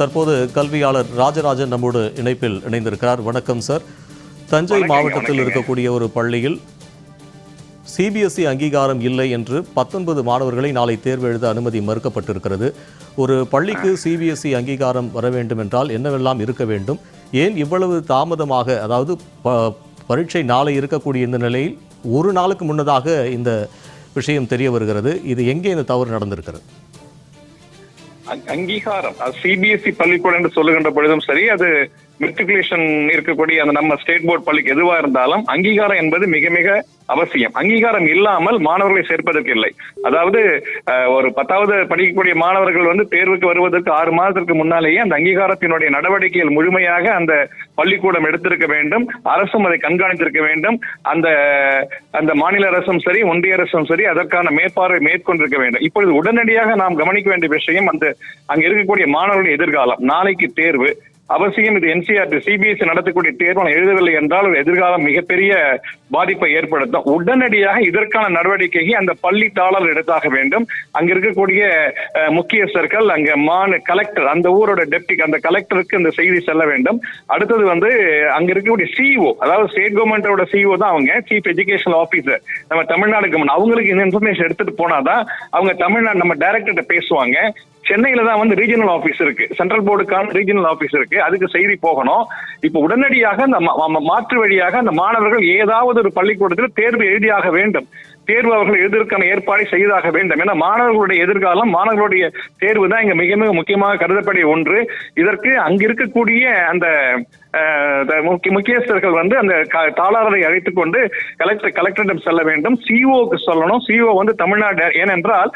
தற்போது கல்வியாளர் ராஜராஜன் நம்மோடு இணைப்பில் இணைந்திருக்கிறார். வணக்கம் சார். தஞ்சை மாவட்டத்தில். இருக்கக்கூடிய ஒரு பள்ளியில் சிபிஎஸ்இ அங்கீகாரம் இல்லை என்று பத்தொன்பது மாணவர்களை நாளை தேர்வு எழுத அனுமதி மறுக்கப்பட்டிருக்கிறது. ஒரு பள்ளிக்கு சிபிஎஸ்இ அங்கீகாரம் வர வேண்டும் என்றால் என்னவெல்லாம் இருக்க வேண்டும்? ஏன் இவ்வளவு தாமதமாக அதாவது ப- பரீட்சை நாளை இருக்கக்கூடிய இந்த நிலையில் ஒரு நாளுக்கு முன்னதாக இந்த விஷயம் தெரிய வருகிறது. இது எங்கே இந்த தவறு நடந்திருக்கிறது? அங்கீகாரம். சிபிஎஸ்இ பள்ளிக்கூடம் என்று சொல்லுகின்ற பொழுதும் சரி அது மெட்ரிகுலேஷன் இருக்கக்கூடிய அந்த நம்ம ஸ்டேட் போர்ட் பள்ளிக்கு எதுவா இருந்தாலும் அங்கீகாரம் என்பது மிக மிக அவசியம். அங்கீகாரம் இல்லாமல் மாணவர்களை சேர்ப்பதற்கு இல்லை. அதாவது ஒரு பத்தாவது படிக்கக்கூடிய மாணவர்கள் வந்து தேர்வுக்கு வருவதற்கு ஆறு மாதத்திற்கு முன்னாலேயே அந்த அங்கீகாரத்தினுடைய நடவடிக்கைகள் முழுமையாக அந்த பள்ளிக்கூடம் எடுத்திருக்க வேண்டும். அரசும் அதை கண்காணித்திருக்க வேண்டும். அந்த அந்த மாநில அரசும் சரி ஒன்றிய அரசும் சரி அதற்கான மேற்பார்வை மேற்கொண்டிருக்க வேண்டும். இப்பொழுது உடனடியாக நாம் கவனிக்க வேண்டிய விஷயம் அந்த அங்க இருக்கக்கூடிய மாணவர்களின் எதிர்காலம். நாளைக்கு தேர்வு. அவசியம் இது என்சிஆர்டி சிபிஎஸ்இ நடத்தக்கூடிய தேர்வு எழுதவில்லை என்றால் எதிர்காலம் மிகப்பெரிய பாதிப்பை ஏற்படுத்தும். உடனடியாக இதற்கான நடவடிக்கையை அந்த பள்ளி தாளர் எடுத்தாக வேண்டும். அங்க இருக்கக்கூடிய முக்கியஸ்தர்கள் அங்க மாநில கலெக்டர் அந்த ஊரோட டெப்டி அந்த கலெக்டருக்கு இந்த செய்தி செல்ல வேண்டும். அடுத்தது வந்து அங்க இருக்கக்கூடிய சிஇஓ அதாவது ஸ்டேட் கவர்மெண்டோட சிஇஓ தான் அவங்க சீஃப் எஜுகேஷன் ஆபீசர் நம்ம தமிழ்நாடு கவர்மெண்ட் அவங்களுக்கு இந்த இன்ஃபர்மேஷன் எடுத்துட்டு போனாதான் அவங்க தமிழ்நாடு நம்ம டைரக்டர்கிட்ட பேசுவாங்க. சென்னையில தான் வந்து ரீஜனல் ஆபீஸ் இருக்கு. சென்ட்ரல் போர்டுக்கான ரீஜனல் ஆபீஸ் இருக்கு. அதுக்கு செய்தி போகணும். இப்ப உடனடியாக அந்த மாற்று வழியாக அந்த மாணவர்கள் ஏதாவது ஒரு பள்ளிக்கூடத்தில் தேர்வு எழுதியாக வேண்டும். தேர்வு அவர்கள் எழுதுவதற்கான ஏற்பாடை செய்தாக வேண்டும். ஏன்னா மாணவர்களுடைய எதிர்காலம் மாணவர்களுடைய தேர்வு தான் இங்க மிக மிக முக்கியமாக கருதப்படிய ஒன்று. இதற்கு அங்க இருக்கக்கூடிய அந்த முக்கிய முக்கியஸ்தர்கள் வந்து அந்த தாளாளரை அழைத்துக் கொண்டு கலெக்டர் கலெக்டரிடம் செல்ல வேண்டும். சிஓக்கு சொல்லணும். சிஓ வந்து தமிழ்நாடு ஏனென்றால்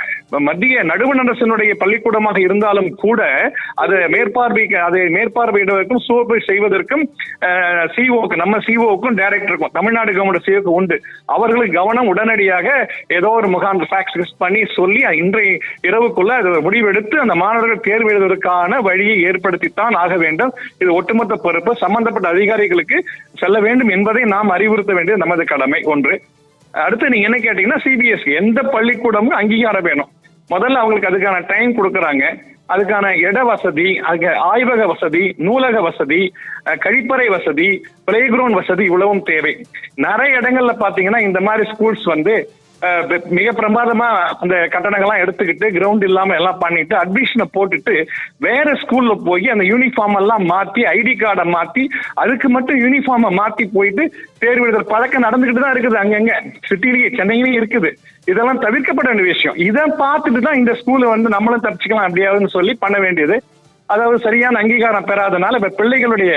மத்திய நடுவண் அரசனுடைய பள்ளிக்கூடமாக இருந்தாலும் கூட அதை மேற்பார்வைக்கு அதை மேற்பார்வையிடுவதற்கும் சூப்பை செய்வதற்கும் சிஓக்கு நம்ம சிஓக்கும் டைரக்டருக்கும் தமிழ்நாடு கவர்மெண்ட் சிஓக்கு உண்டு. அவர்களுக்கு கவனம் உடனடியாக ஏதோ ஒரு முகாம் ஃபேக்ஸ் பண்ணி சொல்லி இன்றைய இரவுக்குள்ள அது முடிவெடுத்து அந்த மாணவர்கள் தேர்வு எழுதுவதற்கான வழியை ஏற்படுத்தித்தான் ஆக வேண்டும். இது ஒட்டுமொத்த பொறுப்பு. சம்பந்தப்பட்ட அதிகாரிகளுக்கு செல்ல வேண்டும் என்பதை நாம் அறிவுறுத்த வேண்டியது நமது கடமை. ஒன்று. அடுத்து நீங்க என்ன கேட்டீங்கன்னா சிபிஎஸ்சி எந்த பள்ளிக்கூடமும் அங்கீகாரம் வேணும். முதல்ல அவங்களுக்கு அதுக்கான டைம் கொடுக்கறாங்க. அதுக்கான இட வசதி அதுக்கு ஆய்வக வசதி நூலக வசதி கழிப்பறை வசதி பிளே கிரவுண்ட் வசதி இவ்வளவும் தேவை. நிறைய இடங்கள்ல பாத்தீங்கன்னா இந்த மாதிரி ஸ்கூல்ஸ் வந்து மிக பிரமாதமா அந்த கட்டணங்கள்லாம் எடுத்துக்கிட்டு கிரவுண்ட் இல்லாம எல்லாம் பண்ணிட்டு அட்மிஷனை போட்டுட்டு வேற ஸ்கூல்ல போய் அந்த யூனிஃபார்ம் எல்லாம் மாத்தி ஐடி கார்டை மாத்தி அதுக்கு மட்டும் யூனிஃபார்மை மாத்தி போயிட்டு தேர்வு எழுதுற பழக்கம் நடந்துகிட்டு தான் இருக்குது அங்கங்க. சிட்டிலேயே சென்னையிலேயே இருக்குது. இதெல்லாம் தவிர்க்கப்பட வேண்டிய விஷயம். இதை பார்த்துட்டு தான் இந்த ஸ்கூலை வந்து நம்மளும் தப்பிச்சுக்கலாம் அப்படியாதுன்னு சொல்லி பண்ண வேண்டியது. அதாவது சரியான அங்கீகாரம் பெறாதனால இப்ப பிள்ளைகளுடைய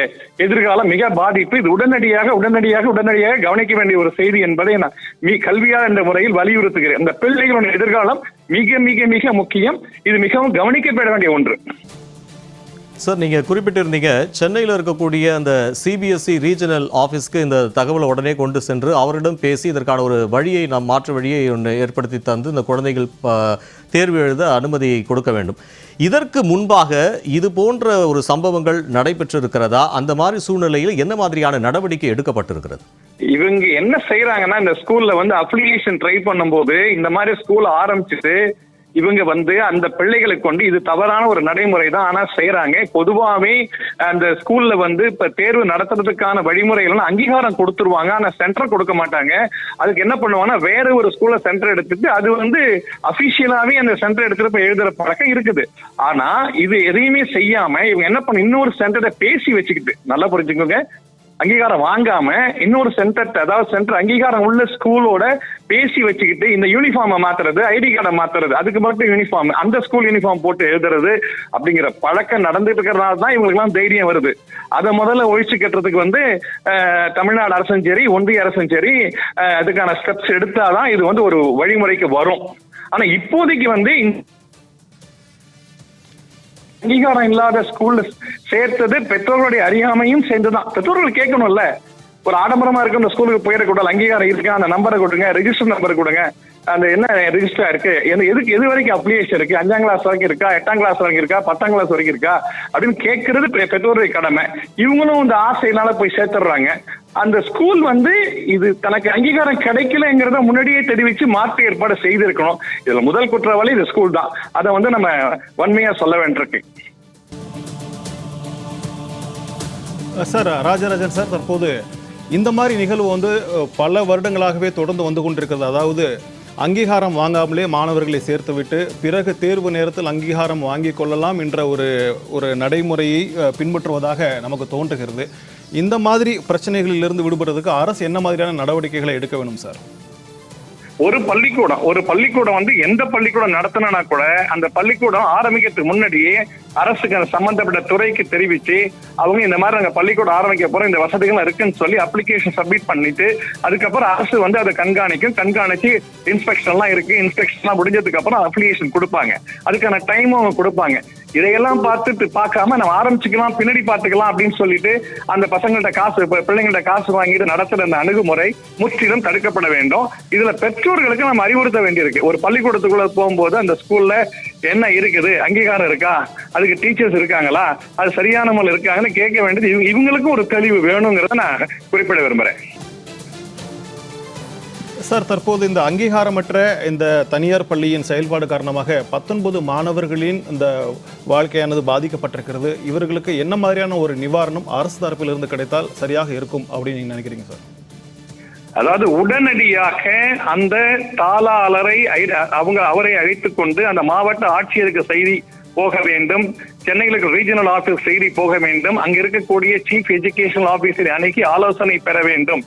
எதிர்காலம் மிக பாதிப்பு. இது உடனடியாக உடனடியாக உடனடியாக கவனிக்க வேண்டிய ஒரு செய்தி என்பதை நான் மீ கல்வியாளர் என்ற முறையில் வலியுறுத்துகிறேன். இந்த பிள்ளைகளுடைய எதிர்காலம் மிக மிக மிக முக்கியம். இது மிகவும் கவனிக்கப்பட வேண்டிய ஒன்று. சார் நீங்கள் குறிப்பிட்டிருந்தீங்க சென்னையில் இருக்கக்கூடிய அந்த சிபிஎஸ்இ ரீஜனல் ஆஃபீஸ்க்கு இந்த தகவலை உடனே கொண்டு சென்று அவரிடம் பேசி இதற்கான ஒரு வழியை நாம் மாற்று வழியை ஒன்று ஏற்படுத்தி தந்து இந்த குழந்தைகள் தேர்வு எழுத அனுமதியை கொடுக்க வேண்டும். இதற்கு முன்பாக இது போன்ற ஒரு சம்பவங்கள் நடைபெற்றிருக்கிறதா? அந்த மாதிரி சூழ்நிலையில் என்ன மாதிரியான நடவடிக்கை எடுக்கப்பட்டிருக்கிறது? இவங்க என்ன செய்யறாங்கன்னா இந்த ஸ்கூல்ல வந்து அப்ளிகேஷன் ட்ரை பண்ணும்போது இந்த மாதிரி ஸ்கூல் ஆரம்பிச்சுட்டு இவங்க வந்து அந்த பிள்ளைகளுக்கு கொண்டு இது தவறான ஒரு நடைமுறை தான் ஆனா செய்யறாங்க பொதுவாவே அந்த ஸ்கூல்ல வந்து இப்ப தேர்வு நடத்துறதுக்கான வழிமுறைகள் அங்கீகாரம் கொடுத்துருவாங்க. ஆனா சென்டர் கொடுக்க மாட்டாங்க. அதுக்கு என்ன பண்ணுவாங்கன்னா வேற ஒரு ஸ்கூல்ல சென்டர் எடுத்துட்டு அது வந்து அபிஷியலாவே அந்த சென்டர் எடுத்துட்டு போய் எழுதுற பழக்கம் இருக்குது. ஆனா இது எதையுமே செய்யாம இவங்க என்ன பண்ண இன்னொரு சென்டரை பேசி வச்சுக்கிட்டு நல்லா புரிஞ்சுக்கோங்க. அங்கீகாரம் வாங்காம இன்னொரு சென்டர் அதாவது சென்டர் அங்கீகாரம் உள்ள ஸ்கூலோட பேசி வச்சுக்கிட்டு இந்த யூனிஃபார்மை மாத்துறது ஐடி கார்டை மாத்துறது அதுக்கு மட்டும் யூனிஃபார்ம் அந்த ஸ்கூல் யூனிஃபார்ம் போட்டு எழுதுறது அப்படிங்கிற பழக்கம் நடந்துட்டு இருக்கிறதுனால தான் இவங்களுக்குலாம் தைரியம் வருது. அதை முதல்ல ஒழிச்சு கட்டுறதுக்கு வந்து தமிழ்நாடு அரசும் சரி ஒன்றிய அரசும் சரி அதுக்கான ஸ்டெப்ஸ் எடுத்தாதான் இது வந்து ஒரு வழிமுறைக்கு வரும். ஆனா இப்போதைக்கு வந்து அங்கீகாரம் இல்லாத ஸ்கூல்ல சேர்த்தது பெற்றோர்களுடைய அறியாமையும் சேர்ந்துதான். பெற்றோர்கள் கேட்கணும்ல. ஒரு ஆடம்பரமா இருக்கு இந்த ஸ்கூலுக்கு போயிடக்கூடாது. அங்கீகாரம் இருக்கு? அந்த நம்பரை கொடுங்க. ரெஜிஸ்டர் நம்பர் கொடுங்க. அந்த என்ன ரெஜிஸ்டர் இருக்கு? எதுக்கு எது வரைக்கும் அப்ளிகேஷன் இருக்கு? அஞ்சாம் கிளாஸ் வரைக்கும் இருக்கா? எட்டாம் கிளாஸ் வரைக்கும் இருக்கா? பத்தாம் கிளாஸ் வரைக்கும் இருக்கா? அப்படின்னு கேட்கறது பெற்றோருடைய கடமை. இவங்களும் இந்த ஆசையினால போய் சேர்த்துடுறாங்க. அந்த ஸ்கூல் வந்து இது தனக்கு அங்கீகாரம் கிடைக்கலங்கிறத முன்னாடியே தெரிவிச்சு மாற்று ஏற்பாடு செய்திருக்கணும். இதுல முதல் குற்றவாளி இந்த ஸ்கூல் தான். அதை வந்து நம்ம வன்மையா சொல்ல வேண்டியிருக்கு. சார் ராஜராஜன் சார் தற்போது இந்த மாதிரி நிகழ்வு வந்து பல வருடங்களாகவே தொடர்ந்து வந்து கொண்டிருக்கிறது. அதாவது அங்கீகாரம் வாங்காமலே மாணவர்களை சேர்த்துவிட்டு பிறகு தேர்வு நேரத்தில் அங்கீகாரம் வாங்கிக் கொள்ளலாம் என்ற ஒரு ஒரு நடைமுறையை பின்பற்றுவதாக நமக்கு தோன்றுகிறது. இந்த மாதிரி பிரச்சனைகளிலிருந்து விடுபடுறதுக்கு அரசு என்ன மாதிரியான நடவடிக்கைகளை எடுக்க வேணும் சார்? ஒரு பள்ளிக்கூடம் ஒரு பள்ளிக்கூடம் வந்து எந்த பள்ளிக்கூடம் நடத்தினா கூட அந்த பள்ளிக்கூடம் ஆரம்பிக்கிறதுக்கு முன்னாடியே அரசுக்கு சம்பந்தப்பட்ட துறைக்கு தெரிவிச்சு அவங்க இந்த மாதிரி நாங்கள் பள்ளிக்கூடம் ஆரம்பிக்க போறோம் இந்த வசதிகள் இருக்குன்னு சொல்லி அப்ளிகேஷன் சப்மிட் பண்ணிட்டு அதுக்கப்புறம் அரசு வந்து அதை கண்காணிக்கும் கண்காணிச்சு இன்ஸ்பெக்ஷன் எல்லாம் இருக்கு இன்ஸ்பெக்ஷன் எல்லாம் முடிஞ்சதுக்கு அப்புறம் அப்ளிகேஷன் கொடுப்பாங்க. அதுக்கான டைமும் அவங்க கொடுப்பாங்க. இதையெல்லாம் பார்த்துட்டு பார்க்காம நம்ம ஆரம்பிச்சுக்கலாம் பின்னாடி பார்த்துக்கலாம் அப்படின்னு சொல்லிட்டு அந்த பசங்கள்ட்ட காசு இப்ப பிள்ளைங்கள்ட்ட காசு வாங்கிட்டு நடத்துற அந்த அணுகுமுறை முற்றிலும் தடுக்கப்பட வேண்டும். இதுல பெற்றோர்களுக்கு நம்ம அறிவுறுத்த வேண்டியிருக்கு. ஒரு பள்ளிக்கூடத்துக்குள்ள போகும்போது அந்த ஸ்கூல்ல என்ன இருக்குது? அங்கீகாரம் இருக்கா? அதுக்கு டீச்சர்ஸ் இருக்காங்களா? அது சரியான முறையில் இருக்காங்கன்னு கேட்க வேண்டியது இவங்க- இவங்களுக்கும் ஒரு தெளிவு வேணுங்கிறத நான் குறிப்பிட விரும்புறேன். சார் தற்போது இந்த அங்கீகாரமற்ற இந்த தனியார் பள்ளியின் செயல்பாடு காரணமாக பத்தொன்பது மாணவர்களின் இந்த வாழ்க்கையானது பாதிக்கப்பட்டிருக்கிறது. இவர்களுக்கு என்ன மாதிரியான ஒரு நிவாரணம் அரசு தரப்பிலிருந்து கிடைத்தால் சரியாக இருக்கும் அப்படின்னு நீங்க நினைக்கிறீங்க சார்? அதாவது உடனடியாக அந்த தாளாளரை அவங்க அவரை அழைத்து கொண்டு அந்த மாவட்ட ஆட்சியருக்கு செய்தி போக வேண்டும். சென்னையிலுக்கு ரீஜனல் ஆபீஸ் செய்தி போக வேண்டும். அங்க இருக்கக்கூடிய சீஃப் எஜுகேஷன் ஆபீசரை அணுகி ஆலோசனை பெற வேண்டும்.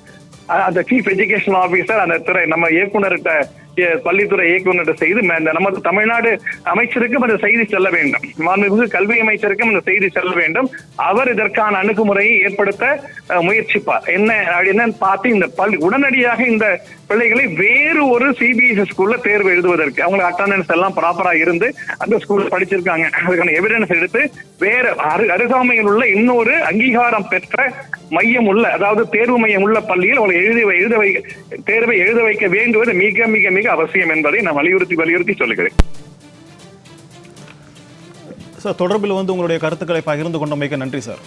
அந்த சீஃப் எஜுகேஷன் ஆபீசர் அந்த துறை நம்ம இயக்குனர்கிட்ட பள்ளித்துறை இயக்குநர் செய்து நமது தமிழ்நாடு அமைச்சருக்கும் அந்த செய்தி செல்ல வேண்டும். மாண்புமிகு கல்வி அமைச்சருக்கும் அந்த செய்தி செல்ல வேண்டும். அவர் இதற்கான அணுகுமுறையை ஏற்படுத்த முயற்சிப்பார். என்ன என்னன்னு பார்த்து இந்த பள்ளி உடனடியாக இந்த பிள்ளைகளை வேறு ஒரு சிபிஎஸ்இ ஸ்கூல்ல தேர்வு எழுதுவதற்கு அவங்க அட்டண்டன்ஸ் எல்லாம் ப்ராப்பரா இருந்து அந்த ஸ்கூல்ல படிச்சிருக்காங்க. அதுக்கான எவிடன்ஸ் எடுத்து வேற அரு அருகாமையில் உள்ள இன்னொரு அங்கீகாரம் பெற்ற மையம் உள்ள அதாவது தேர்வு மையம் உள்ள பள்ளியில் அவங்களை எழுதி வை- எழுத வை தேர்வை எழுத வைக்க வேண்டுவது மிக மிக மிக அவசியம் என்பதை நான் வலியுறுத்தி வலியுறுத்தி சொல்லுகிறேன். சார் தொடர்பில் வந்து உங்களுடைய கருத்துக்களை பகிர்ந்து கொண்டமைக்கு நன்றி சார்.